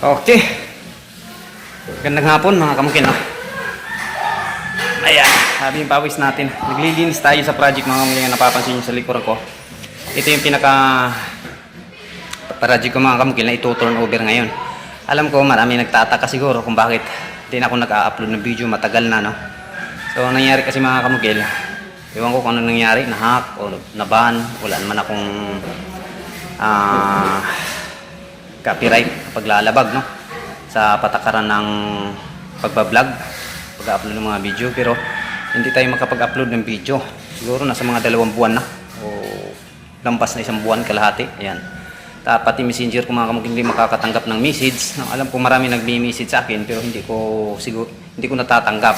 Okay. Gandang hapon mga kamukil. No? Ayan, sabi yung pawis natin. Naglilinis tayo sa project mga kamukil na napapansin nyo sa likuran ko. Ito yung pinaka project ko mga kamukil na ito-turn over ngayon. Alam ko marami nagtataka siguro kung bakit hindi ako nag-upload ng video matagal na no. So ang nangyari kasi mga kamukil, ewan ko kung ano nangyari, na-hack o na-ban, wala naman akong ah copyright kapag lalabag no? Sa patakaran ng pagbablog pag-upload ng mga video. Pero hindi tayo makapag-upload ng video. Siguro nasa mga dalawang buwan na. O lampas na isang buwan kalahati. Ayan. Pati messenger ko mga kamukil hindi makakatanggap ng message. No, alam ko marami nagme-message sa akin pero hindi ko siguro hindi ko natatanggap.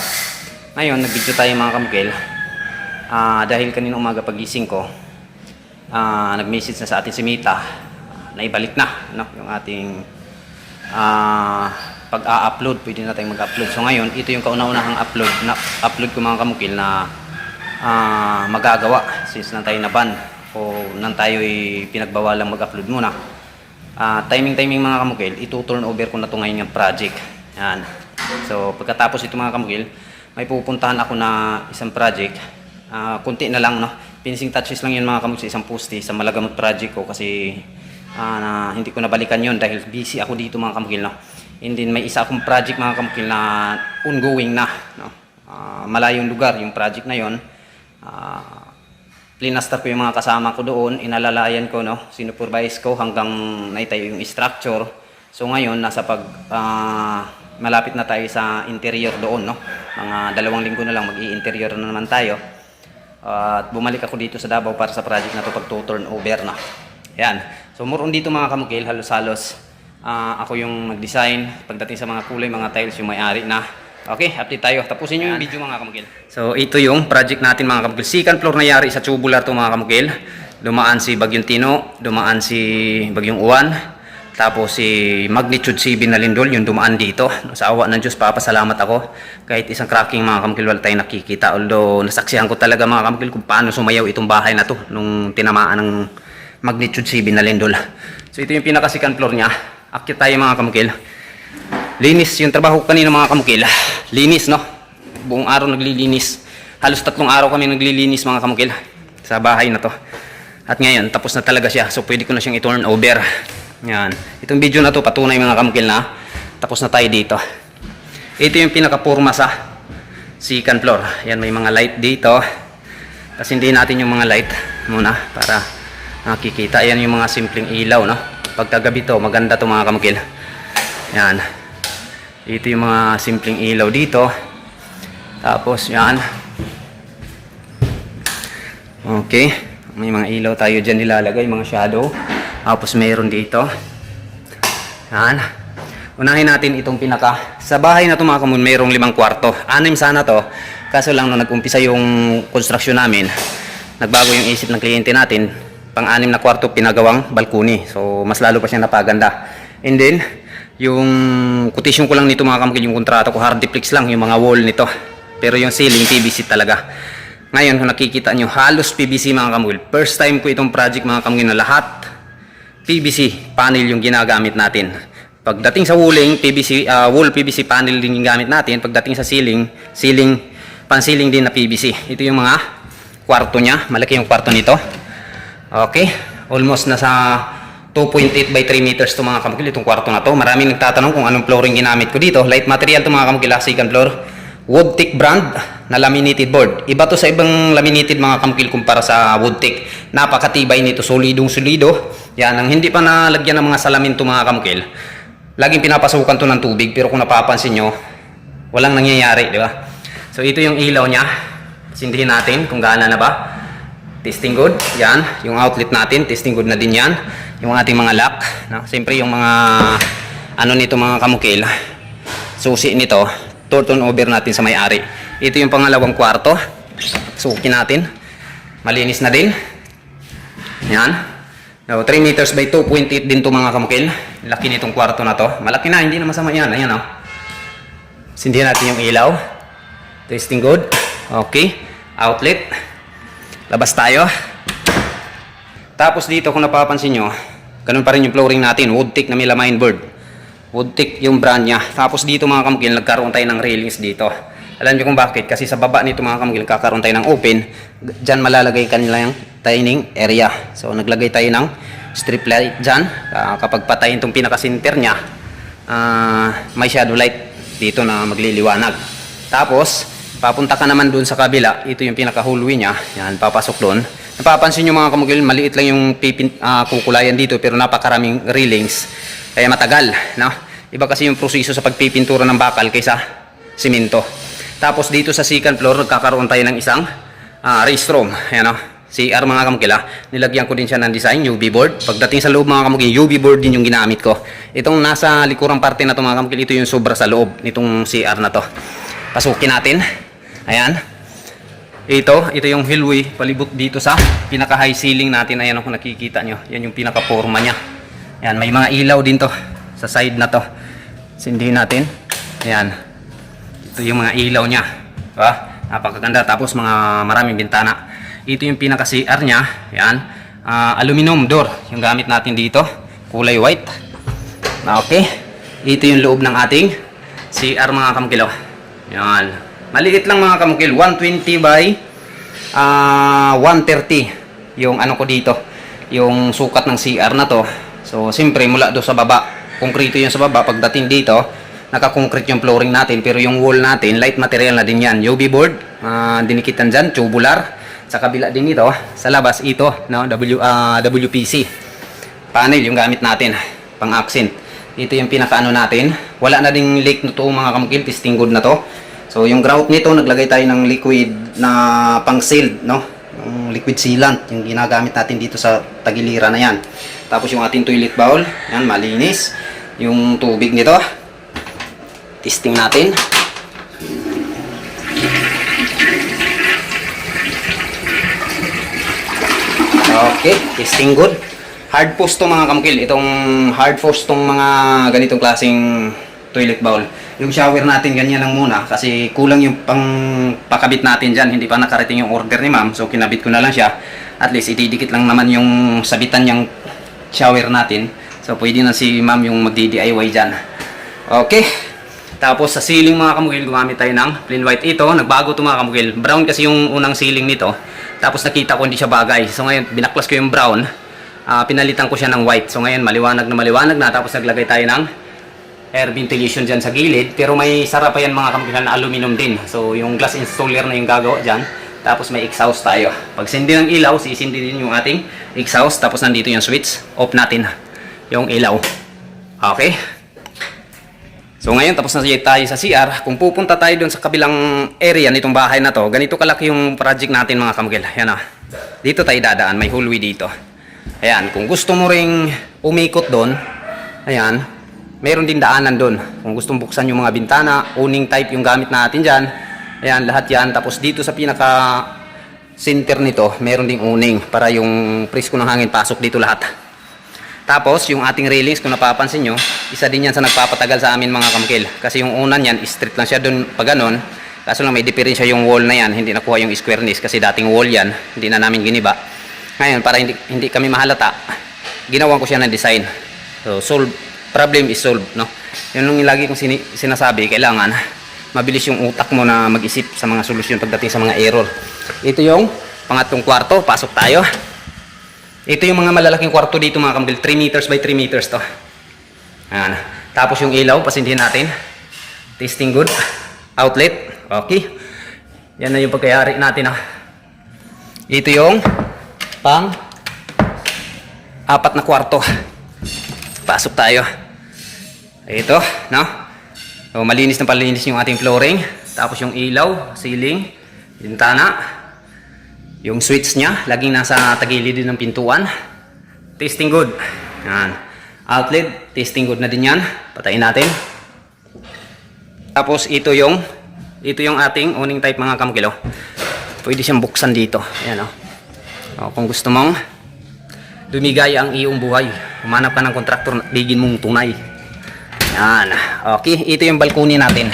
Ngayon nag-video tayo mga kamukil Ah, dahil kanina umaga pagising ko ah, nag-message na sa atin si Mita naibalik na no, yung ating ah, pag-a-upload. Pwede na tayong mag-upload. So ngayon ito yung kauna-unahang upload na upload ko mga kamukil na ah, magagawa. Since nang tayo na ban o nang tayo pinagbawalang mag-upload muna. Ah, timing timing mga kamukil ito-turn over ko na to ngayon yung project. Yan. So pagkatapos ito mga kamukil may pupuntahan ako na isang project. Ah, kunti na lang no. Finishing touches lang yun mga kamukil sa isang poste sa Malagamot project ko kasi ah, na, hindi ko nabalikan yon dahil busy ako dito mga kamukil no and then may isa akong project mga kamukil na ongoing na no Ah, malayong lugar yung project na yon Ah, plinastar ko yung mga kasama ko doon, inalalayan ko, no, sinupervise ko hanggang naitayo yung structure. So ngayon, nasa pag, ah, malapit na tayo sa interior doon, no. Mga dalawang linggo na lang, mag-i-interior na naman tayo. at bumalik ako dito sa Davao para sa project na to pag turn over na. Yan. So more on dito mga kamukil, halos-halos ah, ako yung nag-design. Pagdating sa mga kulay, mga tiles, yung may-ari na. Okay, update tayo. Tapusin nyo yung video mga kamukil. So ito yung project natin mga kamukil. Second floor na yari sa tubular to mga kamukil. Dumaan si Bagyong Tino, dumaan si Bagyong Uwan, tapos si Magnitude 7 na lindol, yung dumaan dito. Sa awa ng Diyos, papasalamat ako. Kahit isang cracking mga kamukil, wala tayong nakikita. Although nasaksihan ko talaga mga kamukil kung paano sumayaw itong bahay na to nung tinamaan ng Magnitude 7 na lindol. So ito yung pinaka second floor niya. Akit tayo mga kamukil. Linis yung trabaho ko kanina mga kamukil. Linis, no? Buong araw naglilinis. Halos tatlong araw kami naglilinis mga kamukil sa bahay na to. At ngayon, tapos na talaga siya. So, pwede ko na siyang i-turn over. Yan. Itong video na to, patunay mga kamukil na tapos na tayo dito. Ito yung pinakapurma sa second floor. Yan, may mga light dito. Kasi hindi natin yung mga light muna para nakikita. Yan yung mga simpleng ilaw, no? Pagkagabi to, maganda to mga kamukil. Yan. Ito yung mga simpleng ilaw dito. Tapos yan. Okay. May mga ilaw tayo dyan nilalagay, mga shadow. Tapos mayroon dito. Yan. Unahin natin itong pinaka. Sa bahay na ito mga kamun, mayroong limang kwarto. Anim sana to. Kaso lang nung nag-umpisa yung construction namin, nagbago yung isip ng kliyente natin. Pang-anim na kwarto pinagawang balkoni. So mas lalo pa siya napaganda. And then, yung quotation ko lang nito mga kamukil, yung kontrata ko, hardiplex lang, yung mga wall nito. Pero yung ceiling, PVC talaga. Ngayon, kung nakikita nyo, halos PVC mga kamukil. First time ko itong project mga kamukil na lahat, PVC panel yung ginagamit natin. Pagdating sa walling, PVC, ah, wall PVC panel din yung gamit natin. Pagdating sa ceiling, ceiling, pan-ceiling din na PVC. Ito yung mga kwarto niya. Malaki yung kwarto nito. Okay. Almost nasa 2.8 by 3 meters to mga kamukil itong kwarto na to. Maraming nagtatanong kung anong flooring ginamit ko dito. Light material to mga kamukil, second floor. Woodtick brand na laminated board. Iba to sa ibang laminated mga kamukil kumpara sa Woodtick. Napakatibay nito, solidong solido. Yan, ang hindi pa nalagyan ng mga salamin to mga kamukil. Laging pinapasukan to ng tubig pero kung napapansin nyo, walang nangyayari, di ba? So ito yung ilaw niya. Sindihin natin kung gaana na ba. Testing good. Yan. Yung outlet natin. Testing good na din yan. Yung ating mga lock. No? Siyempre yung mga ano nito mga kamukil. Susi nito. Turn over natin sa may-ari. Ito yung pangalawang kwarto. Suki natin. Malinis na din. Yan. No, 3 meters by 2.8 din to mga kamukil. Laki nitong kwarto na to. Malaki na. Hindi na masama yan. Ayan oh. Sindihan natin yung ilaw. Testing good. Okay. Outlet. Labas tayo. Tapos dito kung napapansin nyo, ganun pa rin yung flooring natin. Wood thick na melamine board. Woodtick yung brand niya. Tapos dito mga kamukil, nagkaroon tayo ng railings dito. Alam niyo kung bakit? Kasi sa baba nito mga kamukil, kakaroon tayo ng open. Diyan malalagay kanila yung dining area. So naglagay tayo ng strip light dyan. Ah, kapag patayin itong pinaka-center niya, ah, may shadow light dito na magliliwanag. Tapos, papunta ka naman dun sa kabila. Ito yung pinaka-hallway niya. Yan, papasok doon. Napapansin nyo mga kamugil, maliit lang yung pipin, ah, kukulayan dito pero napakaraming railings. Kaya matagal, no? Iba kasi yung proseso sa pagpipintura ng bakal kaysa simento. Tapos dito sa second floor, nagkakaroon tayo ng isang ah, race room. Ayan, no? CR mga kamukila, nilagyan ko din siya ng design, UV board. Pagdating sa loob mga kamukil, UV board din yung ginamit ko. Itong nasa likurang parte na to mga kamukil, ito yung sobra sa loob nitong CR na to. Pasukin natin. Ayan. Ito, ito yung hillway palibot dito sa pinaka high ceiling natin. Ayan kung nakikita nyo. Yan yung pinaka forma niya. Ayan, may mga ilaw din to sa side na to. Sindihin natin. Ayan. Ito yung mga ilaw niya. Diba? Napakaganda. Tapos mga maraming bintana. Ito yung pinaka CR niya. Ayan. Ah, aluminum door yung gamit natin dito. Kulay white. Na okay. Ito yung loob ng ating CR mga kamkilo. Yan. Maliit lang mga kamukil. 120 by ah 130 yung ano ko dito. Yung sukat ng CR na to. So, siyempre mula do sa baba. Konkrito yun sa baba. Pagdating dito, naka-concrete yung flooring natin. Pero yung wall natin, light material na din yan. UV board, ah, dinikitan dyan, tubular. Sa kabila din ito, sa labas ito, no, w, ah, WPC. Panel yung gamit natin, pang accent. Ito yung pinakaano natin. Wala na ding leak na to mga kamukil, testing good na to. So yung grout nito, naglagay tayo ng liquid na pang sealed, no? Yung liquid sealant, yung ginagamit natin dito sa tagiliran na yan. Tapos yung ating toilet bowl, yan, malinis. Yung tubig nito, testing natin. Okay, testing good. Hard post to mga kamukil. Itong hard post tong mga ganitong klaseng toilet bowl. Yung shower natin ganyan lang muna kasi kulang yung pang pakabit natin dyan. Hindi pa nakarating yung order ni ma'am. So kinabit ko na lang siya. At least itidikit lang naman yung sabitan niyang shower natin. So pwede na si ma'am yung magdi-DIY dyan. Okay. Tapos sa ceiling mga kamukil, gumamit tayo ng plain white. Ito, nagbago to mga kamukil. Brown kasi yung unang ceiling nito. Tapos nakita ko hindi siya bagay. So ngayon, binaklas ko yung brown. Ah, pinalitan ko siya ng white. So ngayon, maliwanag na maliwanag na. Tapos naglagay tayo ng air ventilation dyan sa gilid. Pero may sara pa yan mga kamukil na aluminum din. So yung glass installer na yung gagawa dyan. Tapos may exhaust tayo. Pag sindi ng ilaw, sisindi din yung ating exhaust. Tapos nandito yung switch. Off natin yung ilaw. Okay? So ngayon tapos na tayo sa CR, kung pupunta tayo doon sa kabilang area nitong bahay na to, ganito kalaki yung project natin mga kamugil. Ayan ah. Dito tayo dadaan, may hallway dito. Ayan, kung gusto mo ring umikot doon, ayan, meron din daanan doon. Kung gusto mong buksan yung mga bintana, owning type yung gamit natin dyan. Ayan, lahat yan. Tapos dito sa pinaka center nito, meron ding owning para yung presko ng hangin pasok dito lahat. Tapos, yung ating railings, kung napapansin nyo, isa din yan sa nagpapatagal sa amin mga kamkil. Kasi yung unan yan, straight lang siya doon pa ganon. Kaso lang may diferensya yung wall na yan, hindi nakuha yung squareness kasi dating wall yan, hindi na namin giniba. Ngayon, para hindi, hindi kami mahalata, ginawan ko siya ng design. So, solve, problem is solved, no? Yun yung lagi kong sinasabi, kailangan mabilis yung utak mo na mag-isip sa mga solusyon pagdating sa mga error. Ito yung pangatong kwarto, pasok tayo. Ito yung mga malalaking kwarto dito mga kambil. 3 meters by 3 meters to. Ayan. Tapos yung ilaw, pasindihin natin. Tasting good. Outlet. Okay. Yan na yung pagkayari natin ah. Ito yung pang apat na kwarto. Pasok tayo. Ito, no? So, malinis na palinis yung ating flooring. Tapos yung ilaw, ceiling, bintana, yung switch niya, laging nasa tagilid din ng pintuan. Tasting good. Yan. Outlet, tasting good na din yan. Patayin natin. Tapos ito yung ito yung ating owning type mga kamkilo. Pwede siyang buksan dito. Ayan o. O, kung gusto mong dumigaya ang iyong buhay. Humanap ka ng kontraktor na bigin mong tunay. Yan. Okay, ito yung balcony natin.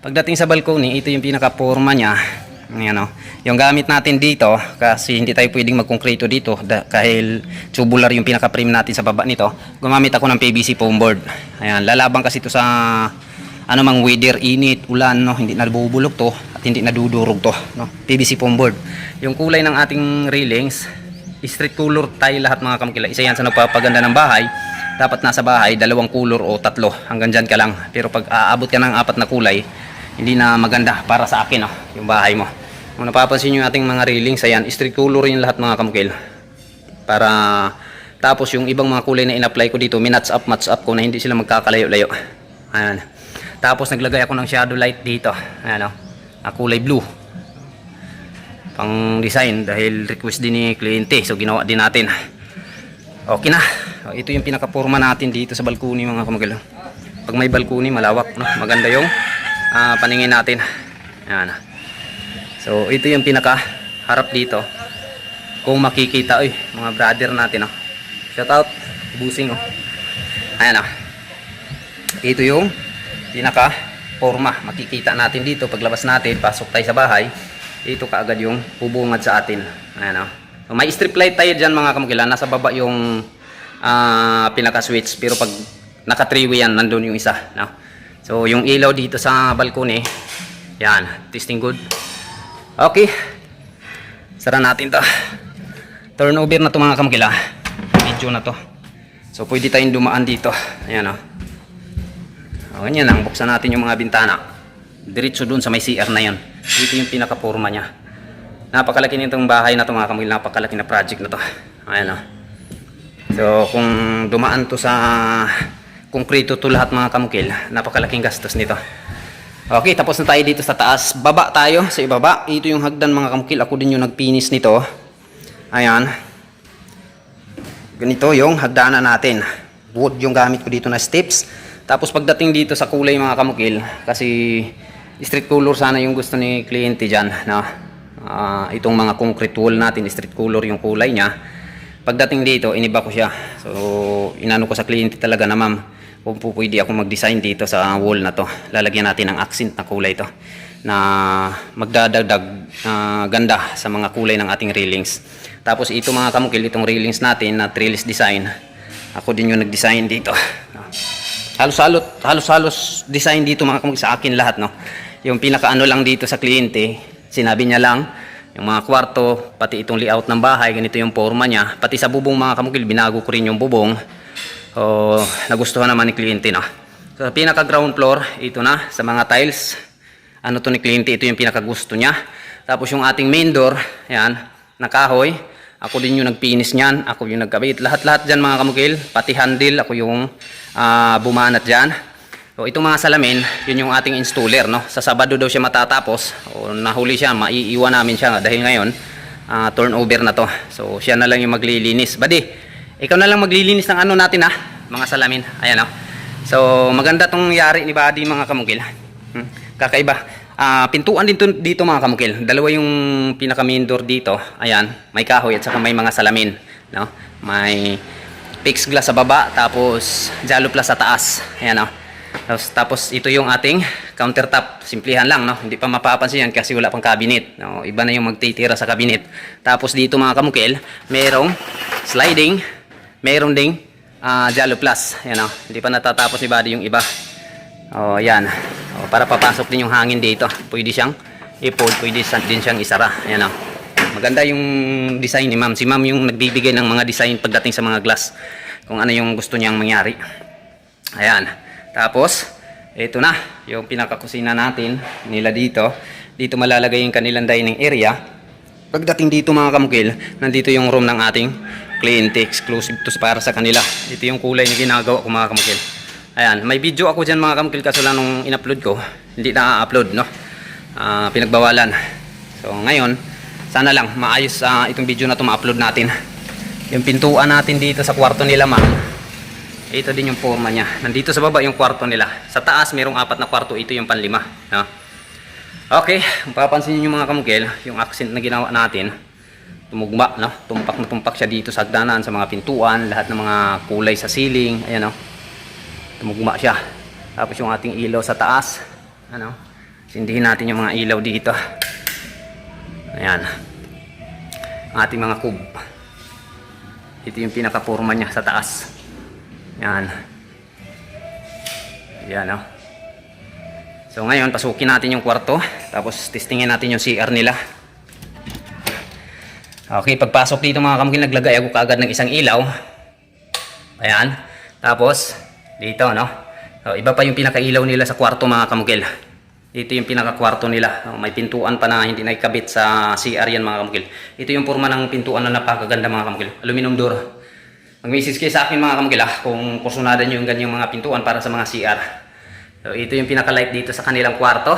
Pagdating sa balcony, ito yung pinaka-forma niya. Ayan o. Yung gamit natin dito, kasi hindi tayo pwedeng magkongkrito dito dahil tubular yung pinaka-frame natin sa baba nito. Gumamit ako ng PVC foam board. Ayan, lalabang kasi ito sa ano mang weather, init, ulan, no? hindi nabubulok to at hindi nadudurog to. No? PVC foam board. Yung kulay ng ating railings, street color tayo lahat mga kamkila. Isa yan sa nagpapaganda ng bahay. Dapat nasa bahay, dalawang color o tatlo. Hanggang dyan ka lang. Pero pag aabot ka ng apat na kulay, hindi na maganda para sa akin, no? yung bahay mo. Kung napapansin nyo yung ating mga railings, ayan, street color yung lahat mga kamkil. Para tapos yung ibang mga kulay na in-apply ko dito, minats up, match up ko na hindi sila magkakalayo-layo. Ayan. Tapos naglagay ako ng shadow light dito. Ayan o. Na kulay blue. Pang design dahil request din ni kliyente. So ginawa din natin. Okay na. O, Ito yung pinaka-forma natin dito sa balkoni mga kamagalo. Pag may balkoni, malawak. No? Maganda yung ah, paningin natin. Ayan. So ito yung pinaka harap dito. Kung makikita, oy, mga brother natin. Oh. Shout out. Busing. Oh. Ayan oh. Ito yung pinaka forma. Makikita natin dito paglabas natin, pasok tayo sa bahay. Ito kaagad yung bubungad sa atin. Ayan o. So, may strip light tayo dyan mga kamukila. Nasa baba yung ah, pinaka switch. Pero pag naka 3 way yan, nandun yung isa. No? So yung ilaw dito sa balkone. Yan. Testing good. Okay. Sara natin to. Turnover na to mga kamukila. Video na to. So pwede tayong dumaan dito. Ayan o. O, ganyan lang. Buksan natin yung mga bintana. Diretso dun sa may CR na yan. Dito yung pinaka-forma niya. Napakalaki nitong bahay na to mga kamil. Napakalaki na project na to. Ayan o. So, kung dumaan to sa konkrito to lahat mga kamukil, napakalaking gastos nito. Okay, tapos na tayo dito sa taas. Baba tayo sa ibaba. Ito yung hagdan mga kamukil. Ako din yung nagpinis nito. Ayan. Ganito yung hagdanan natin. Wood yung gamit ko dito na steps. Tapos pagdating dito sa kulay mga kamukil, kasi street color sana yung gusto ni kliyente dyan. No? Ah, itong mga concrete wall natin, street color yung kulay niya. Pagdating dito, iniba ko siya. So, inano ko sa kliyente talaga na ma'am, kung po pwede ako mag-design dito sa wall na to. Lalagyan natin ng accent na kulay to na magdadagdag ah, ganda sa mga kulay ng ating railings. Tapos ito mga kamukil, itong railings natin na trellis design. Ako din yung nag-design dito. Halos-halos halos-halos design dito mga kamukil sa akin lahat no yung pinaka ano lang dito sa kliyente sinabi niya lang yung mga kwarto pati itong layout ng bahay ganito yung forma niya. Pati sa bubong mga kamukil binago ko rin yung bubong. O nagustuhan naman ni kliyente no so sa pinaka ground floor ito na sa mga tiles. Ano to ni kliyente? Ito yung pinaka gusto niya. Tapos yung ating main door yan nakahoy. Ako din yung nagpinis niyan, ako yung nagkabit. Lahat-lahat dyan mga kamukil, pati handle, ako yung ah, bumanat dyan. So itong mga salamin, yun yung ating installer, no? Sa Sabado daw siya matatapos, o nahuli siya, maiiwan namin siya dahil ngayon, ah, turnover na to. So siya na lang yung maglilinis. Badi, ikaw na lang maglilinis ng ano natin ha, mga salamin. Ayan o. So maganda tong yari ni Buddy mga kamukil. Hmm? Kakaiba. Ah, pintuan din to, dito mga kamukil. Dalawa yung pinaka main door dito. Ayan, may kahoy at saka may mga salamin, no? May fixed glass sa baba tapos jalo plus sa taas. Ayan oh. Tapos, tapos ito yung ating countertop. Simplihan lang, no? Hindi pa mapapansin yan kasi wala pang cabinet. No? Iba na yung magtitira sa cabinet. Tapos dito mga kamukil, merong sliding, meron ding ah, jalo plus. Ayan oh. Hindi pa natatapos ni Buddy yung iba. Oh, yan. Oh, para papasok din yung hangin dito. Pwede siyang i-fold, pwede din siyang isara. Ayan oh. Maganda yung design ni ma'am. Si ma'am yung nagbibigay ng mga design pagdating sa mga glass. Kung ano yung gusto niyang mangyari. Ayan. Tapos, ito na. Yung pinakakusina natin. Nila dito. Dito malalagay yung kanilang dining area. Pagdating dito mga kamukil, nandito yung room ng ating client exclusive to para sa kanila. Ito yung kulay na ginagawa ko mga kamukil. Ayan, may video ako dyan mga kamukil kaso lang nung in-upload ko, hindi na-upload, no? Ah, pinagbawalan. So ngayon, sana lang maayos ah, itong video na to ma-upload natin. Yung pintuan natin dito sa kwarto nila ma'am, ito din yung forma niya. Nandito sa baba yung kwarto nila. Sa taas, merong apat na kwarto. Ito yung panlima. No? Okay, kung papansin niyo mga kamukil, yung accent na ginawa natin, tumugma, no? Tumpak na tumpak siya dito sa hagdanan, sa mga pintuan, lahat ng mga kulay sa ceiling, ayan, no? Tumugma siya. Tapos yung ating ilaw sa taas, ano? Sindihin natin yung mga ilaw dito. Ayan. Ang ating mga kub. Ito yung pinaka-forma niya sa taas. Yan. Yan, oh. So ngayon, pasukin natin yung kwarto. Tapos testingin natin yung CR nila. Okay, pagpasok dito mga kamukil, naglagay ako kaagad ng isang ilaw. Ayan. Tapos, dito, no? So, iba pa yung pinakailaw nila sa kwarto mga kamukil. Ito yung pinakakwarto nila. No, May pintuan pa na hindi naikabit sa CR yan mga kamukil. Ito yung forma ng pintuan na napakaganda mga kamukil. Aluminum door. Mag-message kayo sa akin mga kamukil ah, kung kursunadan nyo yung ganyang mga pintuan para sa mga CR. So, ito yung pinaka-light dito sa kanilang kwarto.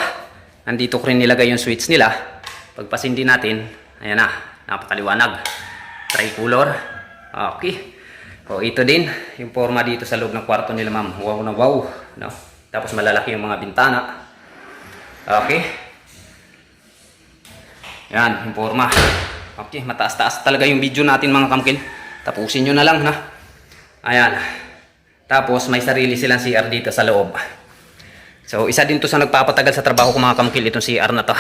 Nandito ko rin nilagay yung switch nila. Pagpasindi natin, ayan na, napakaliwanag. Tricolor. Okay. O, ito din, yung forma dito sa loob ng kwarto nila ma'am. Wow na wow. No? Tapos malalaki yung mga bintana. Okay. Yan, yung forma. Okay, mataas-taas talaga yung video natin mga kamkil. Tapusin nyo na lang na. Ayan. Tapos may sarili silang CR dito sa loob. So, isa din to sa nagpapatagal sa trabaho ko mga kamkil itong CR na to.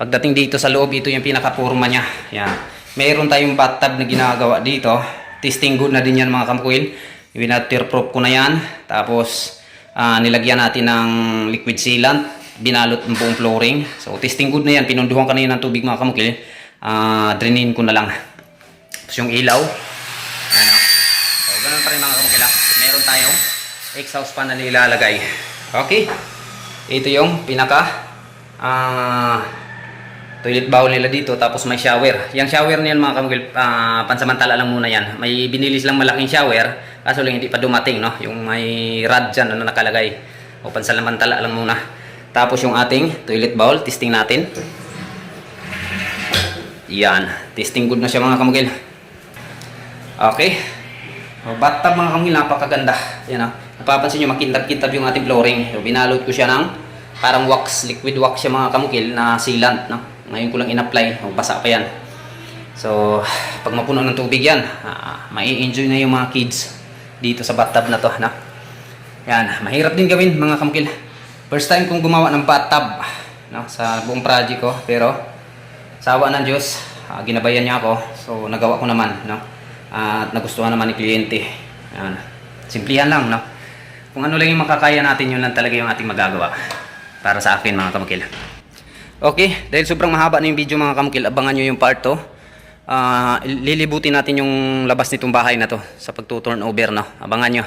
Pagdating dito sa loob, ito yung pinaka-forma niya. Yan. Mayroon tayong bathtub na ginagawa dito. Testing good na din yan mga kamkil. Winaterproof ko na yan. Tapos, ah, nilagyan natin ng liquid sealant. Binalot ng buong flooring. So, testing good na yan. Pinunduhan kanina ng tubig mga kamkil. Ah, drainin ko na lang. Tapos yung ilaw. Ano? So, ganun pa rin mga kamukila. Meron tayong exhaust fan na nilalagay. Okay. Ito yung pinaka ah toilet bowl nila dito tapos may shower. Yung shower niyan mga kamukil, ah, pansamantala lang muna yan. May binili silang malaking shower kaso lang hindi pa dumating no. Yung may rod dyan ano nakalagay. O pansamantala lang muna. Tapos yung ating toilet bowl, testing natin. Yan, testing good na siya mga kamukil. Okay. O, bathtub mga kamil, napakaganda. Yan ah. Napapansin nyo, makintab-kintab yung ating flooring. So, binalot ko siya ng parang wax, liquid wax siya mga kamukil na sealant. No? Ngayon ko lang in-apply. O, basa pa yan. So, pag mapuno ng tubig yan, ah, mai-enjoy na yung mga kids dito sa bathtub na to. No? Yan, mahirap din gawin mga kamukil. First time kong gumawa ng bathtub no, sa buong project ko. Pero, sa awa ng Diyos, ah, ginabayan niya ako. So, nagawa ko naman, no? At nagustuhan naman ni kliyente. Ayan. Simplihan lang, no? Kung ano lang yung makakaya natin, yun lang talaga yung ating magagawa. Para sa akin, mga kamukil. Okay, dahil sobrang mahaba na yung video, mga kamukil, abangan nyo yung part 2. Ah, lilibutin natin yung labas nitong bahay na to sa pagtuturn over, no? Abangan nyo.